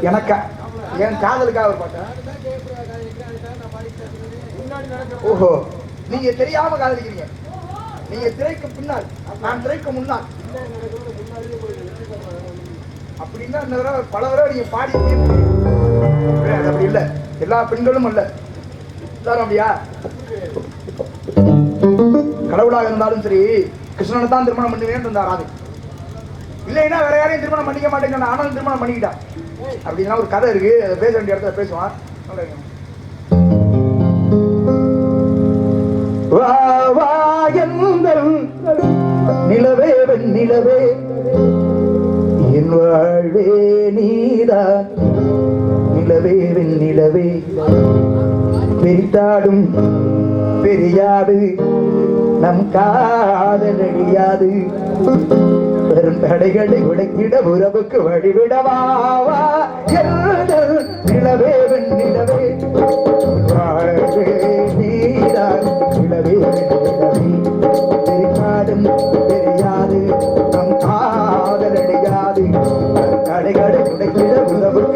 எனக்கா? என் காதலுக்காக ஒரு பாட்டா? ஓஹோ நீங்க தெரியாம காதலிக்கிறீங்க. நீங்க திரைக்கு பின்னால் நான் திரைக்கு முன்னால். அப்படின்னா இந்த தடவை பல தடவை நீங்க பாடி அது அப்படி இல்லை. எல்லா பெண்களும் அல்ல. எல்லாரும் அப்படியா? கடவுளாக இருந்தாலும் சரி கிருஷ்ணனை தான் திருமணம் பண்ணுவேன் இருந்தார் ராதை இல்லைன்னா வேற யாரையும் திருமணம் பண்ணிக்க மாட்டேங்க ஆனாலும் திருமணம் பண்ணிக்கிட்டான். அப்படின்னா ஒரு கதை இருக்கு. அதை பேச வேண்டிய இடத்துல பேசுவான். வா வா எங்கள் நிலவே வெண் நிலவே என் வாழ்வே நீதான். நிலவே வெண் நிலவே பெரித்தாடும் பெரியாது. நம் காதல் அழியாது. பெரும் தடைகளை உடைக்கிட உறவுக்கு வழிவிடவாவா எழுதல் நிலவே நிலவே நீதான் நிலவே வெண் நிலவே நம் காதல் அழியாது தடைகளை உடைக்கிட உறவுக்கு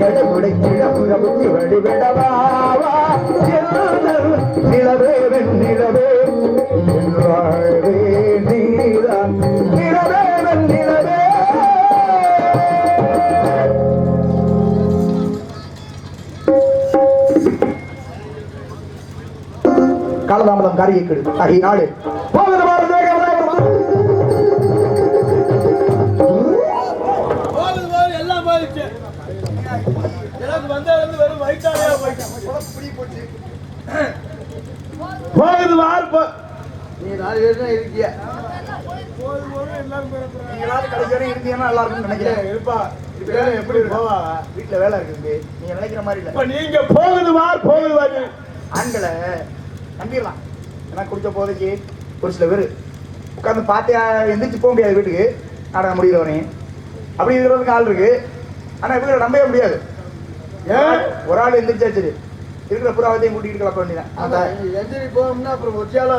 தடைகளை உடைக்கிட வழிவிடவாவா நிலவே வெண் நிலவே வாழ்வே நீதான் நிலவே வெண் நிலவே காலதாமதம் கெடு ஆகிய நாடு. போகுது வார் போ நீ நாலு பேர் தான் இருக்கிய? வீட்டுல வேலை இருக்குது நீங்க நினைக்கிற மாதிரி இல்ல. இப்ப நீங்க போகுது வார் போகுது வார் ஆண்களை நம்பிடலாம். ஏன்னா குடிச்ச போதைக்கு ஒரு சில பேர் உட்காந்து பார்த்தே எந்திரிச்சு போக முடியாது வீட்டுக்கு. நாடகம் முடிகிற வரையும் அப்படி இருக்கிறதுக்கு ஆள் இருக்கு. ஆனா இவங்களை நம்பவே முடியாது. ஏன்? ஒரு ஆள் எந்திரிச்சாச்சு இருக்கிற புறாவத்தையும் கூட்டிட்டு கிளப்ப வேண்டியதான் ஆமா, எந்திரி போகும்னா அப்புறம் ஒற்றையால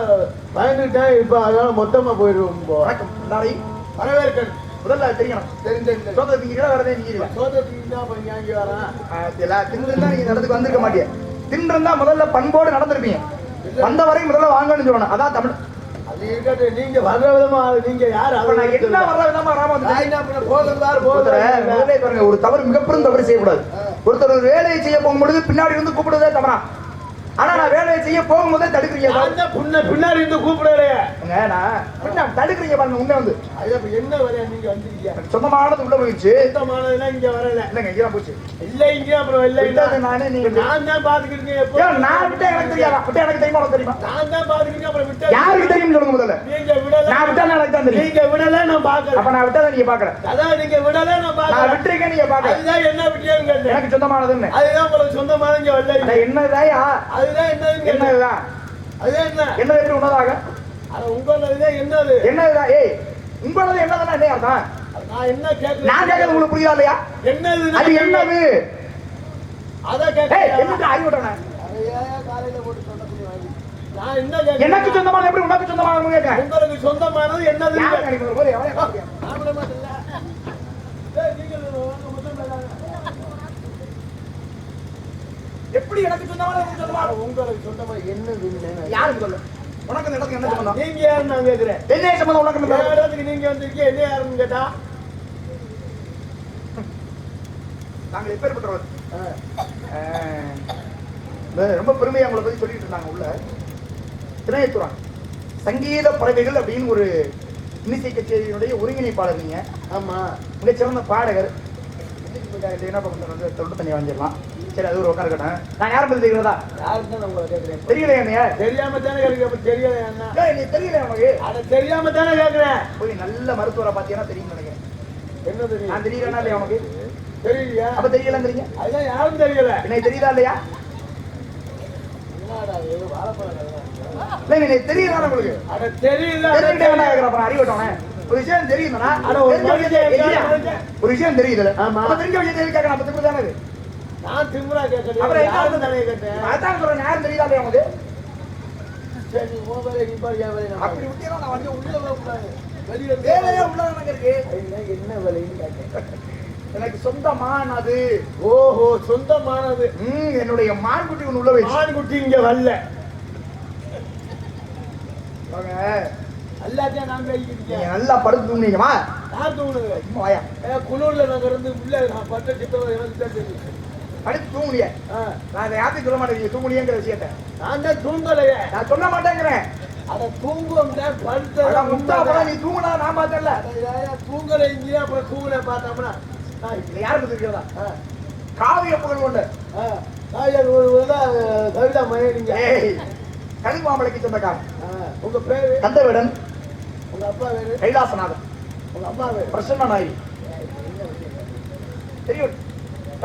பயந்துட்டேன் இப்ப அதனால மொத்தமா போயிடுவோம் இப்போ வணக்கம். எல்லாரை வரவேற்கணும் முதல்ல தெரியணும். தெரிஞ்சு சோதனை திங்கிறா வரதே நீங்க சோதத்துக்கு தான் போய் இங்கே வரேன். தின்னு நீங்க இந்த இடத்துக்கு வந்திருக்க மாட்டீங்க தின்றிருந்தா முதல்ல பண்போடு நடந்திருப்பீங்க. வந்த வரை முதல்ல வாங்கன்னு சொல்லணும். அதான் தமிழ். நீங்க வர்ற விதமா நீங்க யாரு என்ன வர்ற விதமா ராம முதல்ல பாருங்க. ஒரு தவறு மிகப்பெரும் தவறு செய்யக்கூடாது. ஒருத்தர் ஒரு வேலையை செய்ய போகும்பொழுது பின்னாடி இருந்து கூப்பிடுவதே தவறா. ஆனா நான் வேலையை செய்ய போகும்போதே தடுக்கிறீங்க. பாருங்க. புண்ண பின்னாடி இருந்து கூப்பிடலையே. நான் பின்ன தடுக்கிறீங்க பாருங்க உண்மை வந்து. அது என்ன வரையா நீங்க வந்திருக்கீங்க? சொந்தமானது உள்ள போயிடுச்சு. சுத்தமானதுன்னா இங்க வரல. இல்லைங்க இங்கே போச்சு. இல்ல இங்க அப்புறம் இல்ல. விட்டது நானே, நீங்க- நான் தான் பாத்துக்கிட்டு நான் விட்டா எனக்கு தெரியாதா? விட்டா எனக்கு தெரியுமா தெரியுமா? நான் தான் பாத்துக்கிட்டு அப்புறம் விட்டு யாருக்கு தெரியும் சொல்லுங்க முதல்ல. நீங்க விடல. நான் விட்டா எனக்கு தான் தெரியும். நீங்க விடல நான் பாக்கல. அப்ப நான் விட்டதை நீங்க பாக்கல. அதான் நீங்க விடல நான் நான் பாக்கல விட்டுருக்கேன் நீங்க பாக்கல. அதுதான் என்ன கேட்டேன். எனக்கு சொந்தமானதுன்னு. அதுதான் உங்களுக்கு சொந்தமான இங்க வரல. என்னதாயா? அதுதான் கேட்டேன் என்னதுதான்? அதுதான் என்ன? என்னது எப்படி உன்னதாக? அது உங்களதுதான் என்னது? என்னதுதான்? ஏய் உங்களது என்னதுன்னா என்ன அர்த்தம்? நான் என்ன கேட்கிறேன்? நான் கேட்கறது உங்களுக்கு புரியுதா இல்லையா? என்னது அது என்னது? அதான் ஏய் கேட்கிறேன் என்னது அறிவிட்டன காலையில போட்டு என்ன கேட்கிறேன்? எனக்கு சொந்தமான எப்படி உனக்கு சொந்தமான கேட்கிறேன்? உங்களுக்கு சொந்தமானது என்னது யார் நினைக்கிறது போது எவனே பாக்குறேன். நான் விட மாட்டேன்ல. ஏய், நீங்க வாங்க, முதல்ல வாங்க. எப்படி எனக்கு சொந்தமான சொந்தமான உங்களுக்கு சொந்தமா என்னது யாருக்கு சொல்லு? உனக்கு இடத்துக்கு என்ன சம்பந்தம்? நீங்க யாரு நான் கேக்குறேன். என்ன சம்பந்தம் உனக்கு இந்த இடத்துக்கு? நீங்க வந்திருக்கீங்க? என்ன யாருன்னு கேட்டா? நாங்கள் எப்பேற்பட்டவர் ரொம்ப பெருமையா உங்களை பத்தி சொல்லிட்டு இருந்தாங்க உள்ள. திணையத்துறான். சங்கீத பறவைகள் அப்படின்னு ஒரு இன்னிசை கச்சேரியினுடைய ஒருங்கிணைப்பாளர் நீங்க. ஆமா. மிகச்சிறந்த பாடகர். என்ன பண்ணுறது தொண்டு தண்ணி வாங்கிடலாம் சரி அது ஒரு உட்கார நான் யார் பத்தி உங்களை கேக்குறேன். தெரியல என்னையா? தெரியாம தானே கேட்கிறேன் தெரியல என்ன? நீ தெரியல உனக்கு? அட தெரியாம தானே கேக்குறேன். போய் நல்ல மருத்துவரை பார்த்தீங்கன்னா தெரியும் நினைக்கிறேன். என்ன தெரியும்? நான் தெரியலனா இல்லையா உனக்கு? தெரியலையா? அப்ப தெரியலங்கிறீங்க அதான் யாரும் தெரியல. எனக்கு தெரியுதா இல்லையா? தெரியல. உங்களுக்கு கேட்குறேன் அறிவட்டோனே ஒரு விஷயம் தெரியுதுனா அட, ஒரு விஷயம் தெரியுதுல தெரிஞ்ச விஷயத்தை எதுக்கு கேட்கணும் திரும்ப தானே நான் திமுறா கேட்கலையா அப்புறம் என்ன? தானே கேட்டேன்? அதான் சொல்றேன் தெரியுதா உனக்கு? சரி உன் வேலை நீ பாரு என் வேலை நான் அப்படி. விட்டீங்கன்னா நான் வந்து உள்ள வரக்கூடாது வெளியே வேலையே உள்ளதானங்க இருக்கு என்ன என்ன வேலைன்னு கேட்டேன். எனக்கு சொந்தமானது. ஓஹோ சொந்தமானது. ம், என்னுடைய மான்குட்டி ஒண்ணு உள்ள வச்சு. ஆண்குட்டி இங்க வரல. வாங்க. எல்லாத்தையும் நான் பேசிக்கிட்டேன் நல்லா படுத்து தூங்குனீங்கம்மா. நான் தூங்குனது? வாயா. குளூர்ல நாங்க இருந்து உள்ள நான் பட்ட எனக்கு தெரியும். படுத்து தூங்குனிய. நான் அதை யார்த்தையும் சொல்ல மாட்டேன். நீங்க தூங்குனியங்கிற விஷயத்த. நான் தான் தூங்கலையே. நான் சொல்ல மாட்டேங்கிறேன். அட தூங்குவோம் அதான் முட்டா படுத்த நீ தூங்குனா நான் பார்த்தேன்ல. தூங்கலை? இங்கே அப்புறம் தூங்கலை பார்த்தோம்னா. யாருக்கு தெரியாதா காவிய புகழ் தான் கவிதா மயனிங்க ஏய் கலிமாமலைக்கு சொந்தக்காரன் உங்க பேரு? கந்தவேடன். உங்க அப்பா பேரு? கைலாசநாதன். உங்க அம்மா பேரு? பிரசன்ன நாயகி தெரியும்?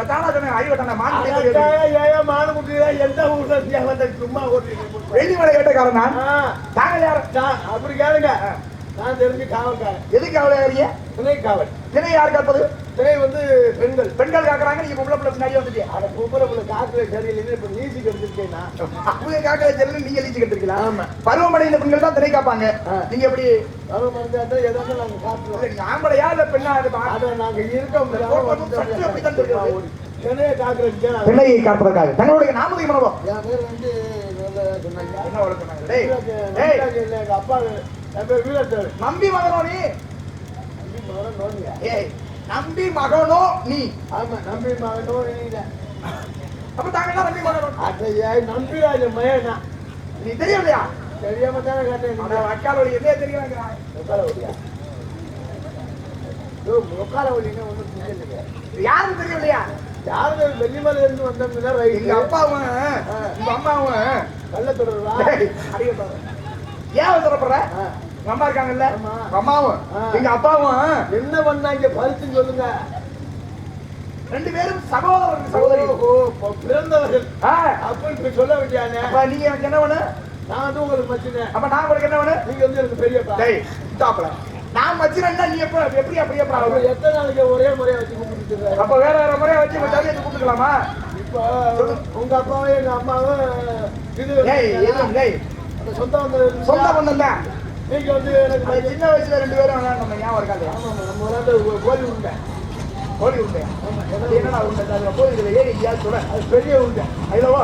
தானா சொன்னேன் அறிவட்டான மான் ஏன் மானுக்குட்டி தான் எந்த ஊர்ல சும்மா ஓட்டுறீங்க வெளிமலை வேட்டக்காரன் நான். யார்? நான் அப்படி கேளுங்க. நான் தெரிஞ்சு காவல்காரன். ஏறிய துணை காவல் திணை யார் காப்பது துணை வந்து பெண்கள் பெண்கள் காக்குறாங்க நீங்க பொம்பளை பிள்ளை பின்னாடி வந்துட்டியா அட பொம்பளை பிள்ளை காத்துல சரியில்லைன்னு இப்ப நீசிக்கு எடுத்துருக்கேன்னா அவங்க காக்கல செல்லு நீங்க லீச்சு கட்டிருக்கலாம் ஆமா. பருவமடைந்த பெண்கள் தான் திணை காப்பாங்க. நீங்க எப்படி? மருந்து எதாவது நாங்க காட்டுறோம் ஆம்பளையா இல்ல பெண்ணா அத நாங்க இருக்கோம். பிள்ளையை காப்பதற்காக. தங்களுடைய நாமதை மனதம் அப்பா நம்பி மகனோ நீ நம்பி மகன் நோனியா ஏய் நம்பி மகனோ நீ. ஆமா நம்பி மகன் நோனிங்க அப்ப தாங்க நம்பி மகனோ. அட ஏன் நம்பிராஜ மயனா. நீ தெரியலையா தெரியாம தானே கேட்டேன் அந்த வக்கால் வழி என்ன தெரியலங்கிறான் உட்கார வழியா உட்கார வழின்னா ஒன்றும் புரியலைங்க யாரும் தெரியலையா யாரும் வெள்ளிமலை இருந்து வந்தோம்னா ரைட் எங்க அப்பாவும் உங்க அம்மாவும். கள்ள தொடர்பா. ஏன் உங்க அம்மா இருக்காங்கல்ல? அம்மாவும். எங்க அப்பாவும். என்ன பண்ணாங்க பரிசுன்னு சொல்லுங்க. ரெண்டு பேரும் சகோதரர் சகோதரி பிறந்தவர்கள். அப்ப இப்ப சொல்ல வேண்டியானே? நீங்க எனக்கு என்ன வேணும்? நான் வந்து உங்களுக்கு மச்சினேன். அப்ப நான் உங்களுக்கு என்ன வேணும்? நீங்க வந்து எனக்கு பெரியப்பா. டேய் ஸ்டாப்ல நான் வச்சிருந்தா நீ எப்ப எப்படி அப்படி அப்ப எப்படி எத்தனை நாளைக்கு ஒரே முறையா வச்சு கும்பிட்டு அப்ப வேற வேற முறையா வச்சு ஜாதியத்தை கூப்பிட்டுக்கலாமா இப்ப உங்க அப்பாவும் எங்க அம்மாவும் இது சொந்த பந்தம்? சொந்த பந்தம் தான். நீங்க வந்து எனக்கு சின்ன வயசுல ரெண்டு பேரும் விளையாண்டோம். ஞாபகம் இருக்காது. நம்ம விளையாண்டு கோலி உண்டை. கோழி உண்டை. என்னடா உண்டை? அதுல போய் இதுல ஏறி எங்கேயாவது சுட அது பெரிய உண்டை. ஐலவோ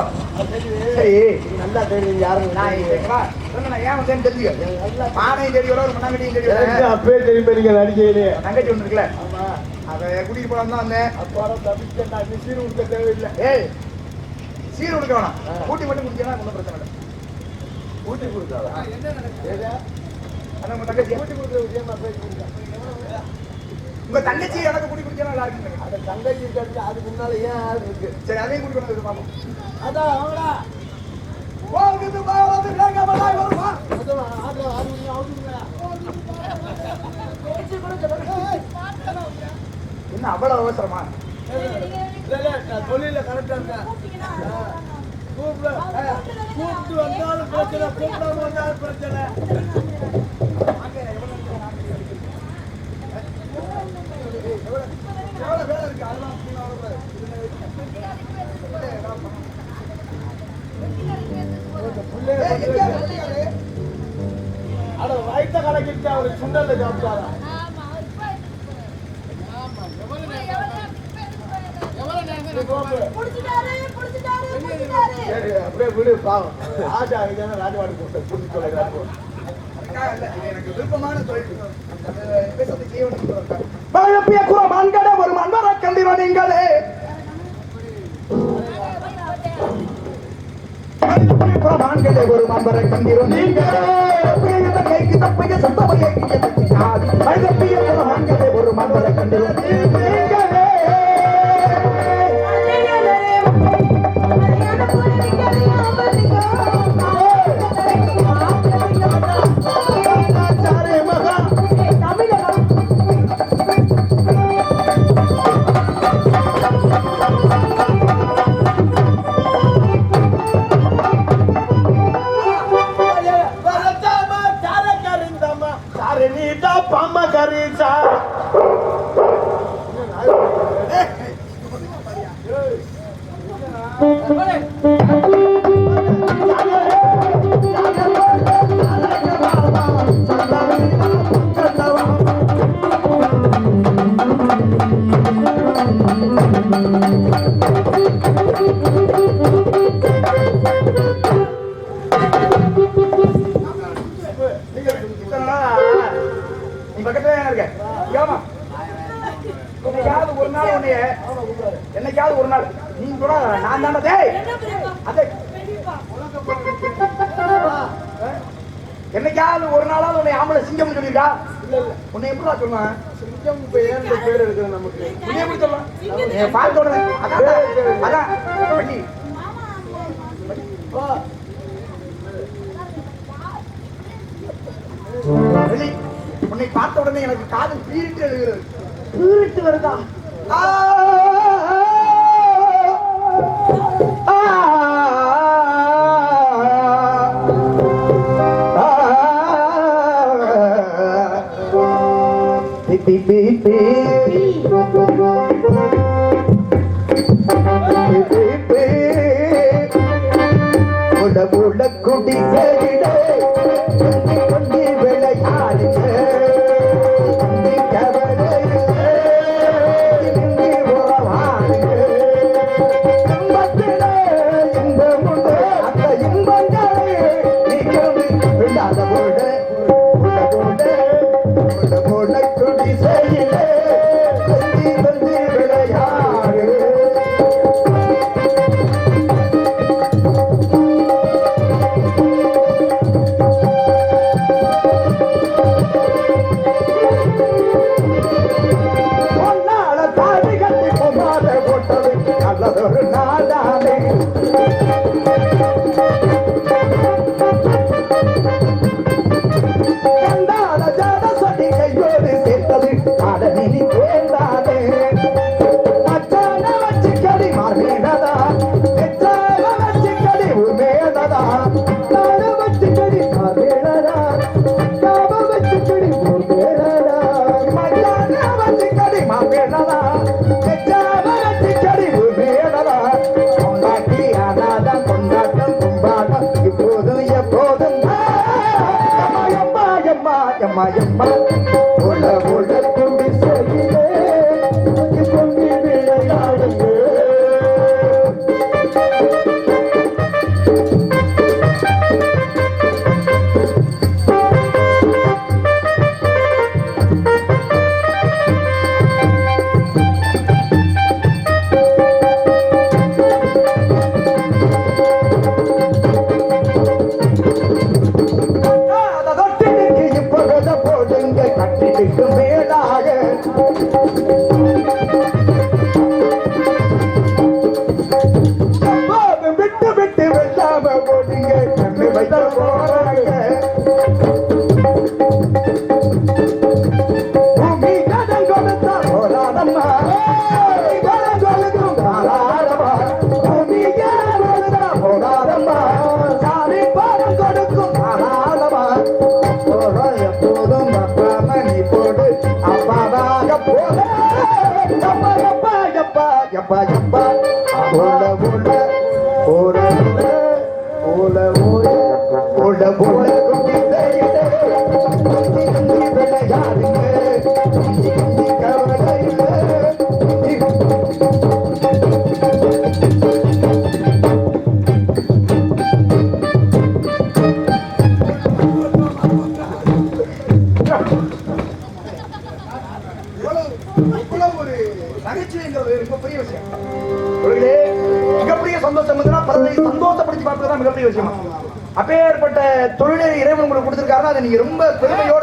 சரி நல்லா தெரியும் யாரும் நான் ஏன் வந்தேன்னு தெரிஞ்சுக்க. மானையும் தெரியும் ஒரு மண்ணாங்கட்டியும் தெரியும். அப்பே தெரியும் நீங்க நடிகையிலே தங்கச்சி ஒன்று இருக்குல்ல? அதை குடிக்க போலாம் தான் வந்தேன். தப்பிச்ச நான் மிஷின் உடுக்க தேவையில்லை. ஏய் சீர் கொடுக்க வேணாம். ஊட்டி மட்டும் குடிச்சா ஒன்றும் பிரச்சனை இல்லை. ஊட்டி கொடுத்தாரா ஏதா? அதான் உங்க தங்கச்சி எனக்கு குடி குடிச்சா நல்லா இருக்குங்க. அந்த தங்கச்சி கட்டு அதுக்கு முன்னால ஏன் ஆள் இருக்கு? சரி அதையும் குடி கொண்டு வந்து பார்ப்போம். அதான் அவங்களா? போகுது போகுது வேங்க மலாய் வருமா அதான் ஆடுங்க ஆடுங்க என்ன அவ்வளவு அவசரமா? இல்ல இல்ல நான் தொழில கரெக்டா இருக்கேன் கூப்பிடு. கூப்பிட்டு வந்தாலும் பிரச்சனை கூப்பிடாம வந்தாலும் பிரச்சனை. அட வயிற்ற கலக்கிட்டு அதெல்லாம் அப்படின்னா வரக்கூடாது. பிள்ளைய ஏய், எங்க வெள்ளையாரு? அட வயித்த கலக்கிட்டு அவருக்கு சுண்டல்ல சாப்பிட்டாரா சரி அப்படியே விடு பாவம். ராஜா இதுதானே ராஜவாடி போட்டு புரிஞ்சு தொலைகிறார் அக்கா, எனக்கு விருப்பமான தொழில். குரமான்கட ஒரு மன்மர கண்டிரோ நீங்களே. ஒரு மன்மர கண்டிரோ நீங்களே. கைக்கு தப்பைய ஒரு மன்மர கண்டிரோ நீங்களே. நீ என்னைக்காவது ஒரு நாள் உன்னைய என்னைக்காவது ஒரு நாள். நீ கூட நான் தானே டேய்! அதே என்னைக்காவது ஒரு நாளாவது உன்னை ஆம்பளை சிங்கம் சொல்லியிருக்கா? இல்ல இல்ல. உன்னை எப்படிடா சொல்லுவேன்? சிங்கம் இப்ப ஏன் பேர் இருக்குது நமக்கு. உன்னை எப்படி சொல்லுவேன்? நீ பார்த்த உடனே அதான் அதான் பண்ணி உன்னை பார்த்த உடனே எனக்கு காதல் பீரிட்டு எழுகிறது. பீரிட்டு வருதா ஆ, ஆ, ஆ, பி, பி, பி,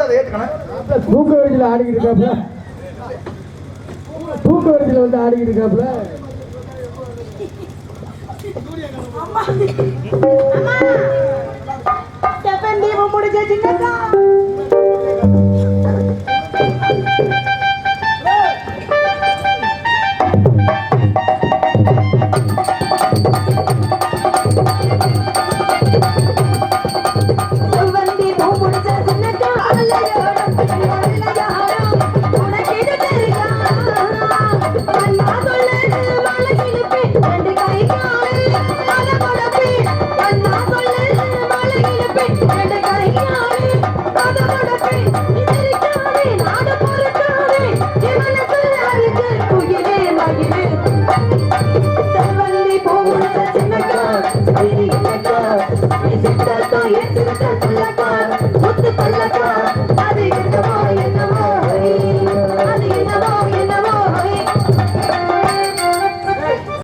போடாத ஏத்துக்கணும் தூக்க வெளியில் ஆடிக்கிட்டு இருக்காப்ல தூக்க வெளியில் வந்து ஆடிக்கிட்டு இருக்காப்ல செப்பன் தீபம்